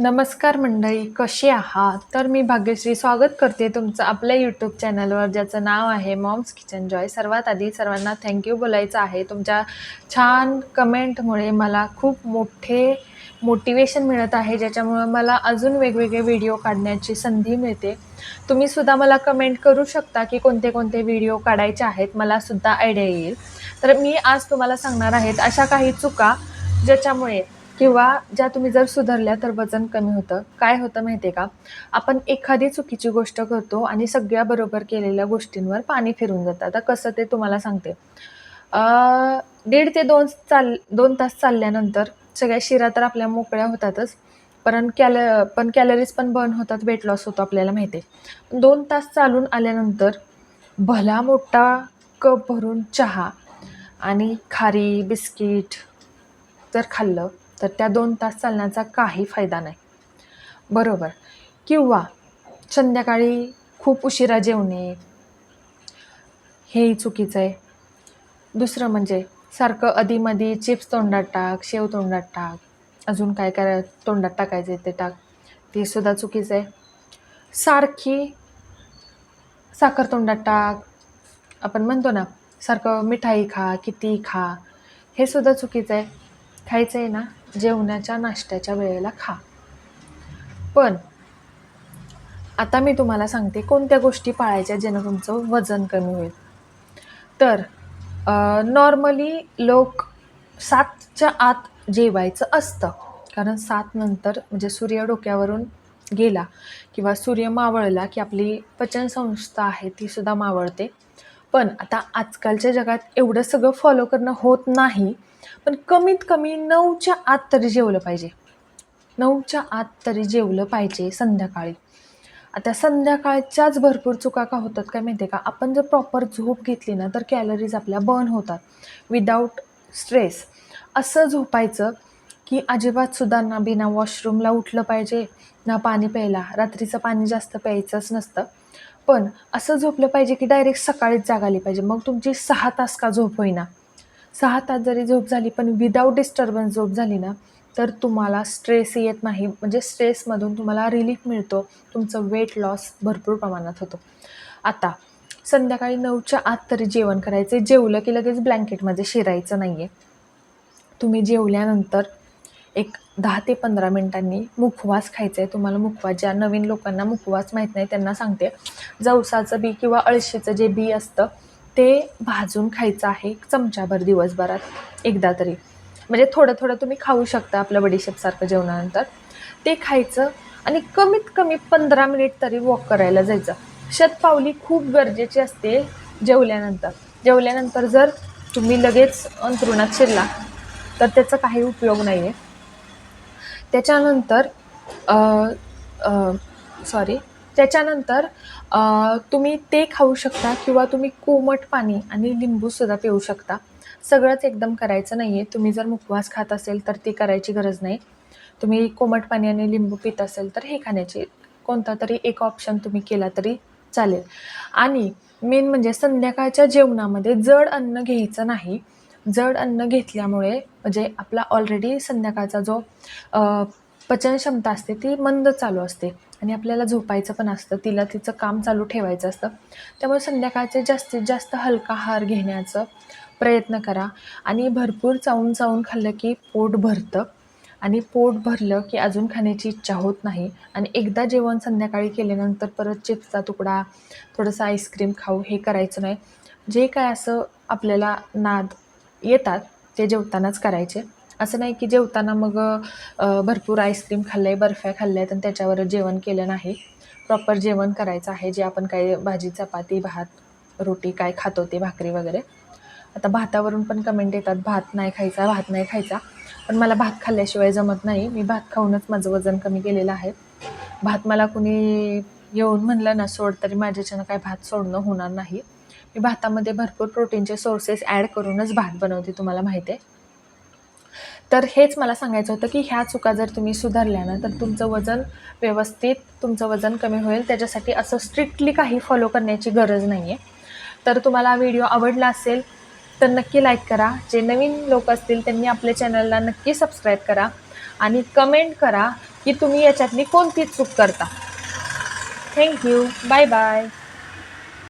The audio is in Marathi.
नमस्कार मंडळी कशी आहात? तर मी भाग्यश्री स्वागत करते तुमचं आपल्या यूट्यूब चॅनलवर ज्याचं नाव आहे मॉम्स किचन जॉय सर्वात आधी सर्वांना थँक्यू बोलायचं आहे. तुमच्या छान कमेंटमुळे मला खूप मोठे मोटिवेशन मिळत आहे ज्याच्यामुळं मला अजून वेगवेगळे व्हिडिओ काढण्याची संधी मिळते. तुम्हीसुद्धा मला कमेंट करू शकता की कोणते कोणते व्हिडिओ काढायचे आहेत मलासुद्धा आयडिया येईल. तर मी आज तुम्हाला सांगणार आहेत अशा काही चुका ज्याच्यामुळे किंवा ज्या तुम्ही जर सुधारल्या तर वजन कमी होतं. काय होतं माहिती आहे का? आपण एखादी चुकीची गोष्ट करतो आणि सगळ्या बरोबर केलेल्या गोष्टींवर पाणी फिरून जातं. आता कसं ते तुम्हाला सांगते. दीड ते दोन चाल दोन तास चालल्यानंतर सगळ्या शिरा तर आपल्या मोकळ्या होतातच. पण कॅल पण कॅलरीज पण बर्न होतात वेट लॉस होतो आपल्याला माहिती आहे दोन तास चालून आल्यानंतर भला मोठा कप भरून चहा आणि खारी बिस्किट जर खाल्लं तर त्या दोन तास चालण्याचा काही फायदा नाही. बरोबर. किंवा संध्याकाळी खूप उशिरा जेवणे. हेही चुकीचं आहे. दुसरं म्हणजे सारखं अधीमधी चिप्स तोंडात टाक शेव तोंडात टाक अजून काय काय तोंडात टाकायचं ते टाक. ते सुद्धा चुकीचं आहे. सारखी साखर तोंडात टाक. आपण म्हणतो ना सारखं मिठाई खा किती खा. हे सुद्धा चुकीचं आहे. खायचं आहे ना? जेवणाच्या नाश्त्याच्या वेळेला खा. पण आता मी तुम्हाला सांगते कोणत्या गोष्टी पाळायच्या ज्यानं तुमचं वजन कमी होईल. तर नॉर्मली लोक सातच्या आत जेवायचं असतं. कारण सात नंतर म्हणजे सूर्य डोक्यावरून गेला किंवा सूर्य मावळला की आपली पचनसंस्था आहे ती सुद्धा मावळते. पण आता आजकालच्या जगात एवढं सगळं फॉलो करणं होत नाही पण कमीत कमी नऊच्या आत तरी जेवलं पाहिजे. नऊच्या आत तरी जेवलं पाहिजे संध्याकाळी. आता संध्याकाळच्याच भरपूर चुका का होतात काय माहिती आहे का? आपण जर प्रॉपर झोप घेतली ना तर कॅलरीज आपल्या बर्न होतात. विदाऊट स्ट्रेस असं झोपायचं की अजिबात सुद्धा ना बिना वॉशरूमला उठलं पाहिजे ना पाणी प्यायला. रात्रीचं पाणी जास्त प्यायचंच नसतं. पण असं झोपलं पाहिजे की डायरेक्ट सकाळीच जाग आली पाहिजे. मग तुमची सहा तास का झोप होईना. सहा तास जरी झोप झाली पण विदाऊट डिस्टर्बन्स झोप झाली ना तर तुम्हाला स्ट्रेस येत नाही. म्हणजे स्ट्रेसमधून तुम्हाला रिलीफ मिळतो. तुमचं वेट लॉस भरपूर प्रमाणात होतो. आता संध्याकाळी नऊच्या आत तरी जेवण करायचं जेवलं की लगेच ब्लँकेटमध्ये शिरायचं नाही आहे तुम्ही जेवल्यानंतर एक दहा ते पंधरा मिनटांनी मुखवास खायचा आहे तुम्हाला मुखवास ज्या नवीन लोकांना मुखवास माहीत नाही त्यांना सांगते. जवसाचं बी किंवा अळशीचं जे बी असतं ते भाजून खायचं आहे चमच्याभर चमचाभर दिवसभरात एकदा तरी. म्हणजे थोडं थोडं तुम्ही खाऊ शकता आपलं बडीशेपसारखं जेवणानंतर. ते खायचं आणि कमीत कमी पंधरा मिनिट तरी वॉक करायला जायचं. शतपावली खूप गरजेची असते जेवल्यानंतर. जेवल्यानंतर जर तुम्ही लगेच अंतरुणात शिरला तर त्याचा काही उपयोग नाही आहे त्याच्यानंतर सॉरी त्याच्यानंतर तुम्ही ते खाऊ शकता किंवा तुम्ही कोमट पाणी आणि लिंबूसुद्धा पिऊ शकता. सगळंच एकदम करायचं नाही आहे तुम्ही जर मुखवास खात असेल तर ती करायची गरज नाही. तुम्ही कोमट पाणी आणि लिंबू पित असेल तर हे खाण्याची कोणता तरी एक ऑप्शन तुम्ही केला तरी चालेल. आणि मेन म्हणजे संध्याकाळच्या जेवणामध्ये जड अन्न घ्यायचं नाही. जड अन्न घेतल्यामुळे म्हणजे आपला ऑलरेडी संध्याकाळचा जो पचन पचनक्षमता असते ती मंद चालू असते. आणि आपल्याला झोपायचं पण असतं तिला तिचं काम चालू ठेवायचं असतं. त्यामुळे संध्याकाळचे जास्तीत जास्त हलका आहार घेण्याचं प्रयत्न करा. आणि भरपूर चावून चावून खाल्लं की पोट भरतं. आणि पोट भरलं की अजून खाण्याची इच्छा होत नाही. आणि एकदा जेवण संध्याकाळी केल्यानंतर परत चिप्सचा तुकडा थोडंसं आईस्क्रीम खाऊ हे करायचं नाही. जे काय असं आपल्याला नाद येतात ते जेवतानाच करायचे. असं नाही की जेवताना मग भरपूर आईस्क्रीम खाल्लं आहे बर्फ्या खाल्ल्या आहेत आणि त्याच्यावर जेवण केलं नाही. प्रॉपर जेवण करायचं आहे जे आपण काही भाजी चपाती भात रोटी काय खातो ते भाकरी वगैरे. आता भातावरून पण कमेंट येतात भात नाही खायचा भात नाही खायचा. पण मला भात खाल्ल्याशिवाय जमत नाही. मी भात खाऊनच माझं वजन कमी केलेलं आहे. भात मला कुणी येऊन म्हणलं ना सोड तरी माझ्याच्यानं काय भात सोडणं होणार नाही. मी भातामध्ये भरपूर प्रोटीनचे सोर्सेस ॲड करूनच भात बनवते तुम्हाला माहिती आहे. तर हेच मला सांगायचं होतं की ह्या चुका जर तुम्ही सुधारल्या ना तर तुमचं वजन व्यवस्थित तुमचं वजन कमी होईल. त्याच्यासाठी असं स्ट्रिक्टली काही फॉलो करण्याची गरज नाही आहे तर तुम्हाला व्हिडिओ आवडला असेल तर नक्की लाईक करा. जे नवीन लोक असतील त्यांनी आपल्या चॅनलला नक्की सबस्क्राईब करा आणि कमेंट करा की की तुम्ही याच्यातली कोणती चूक करता. Thank you bye bye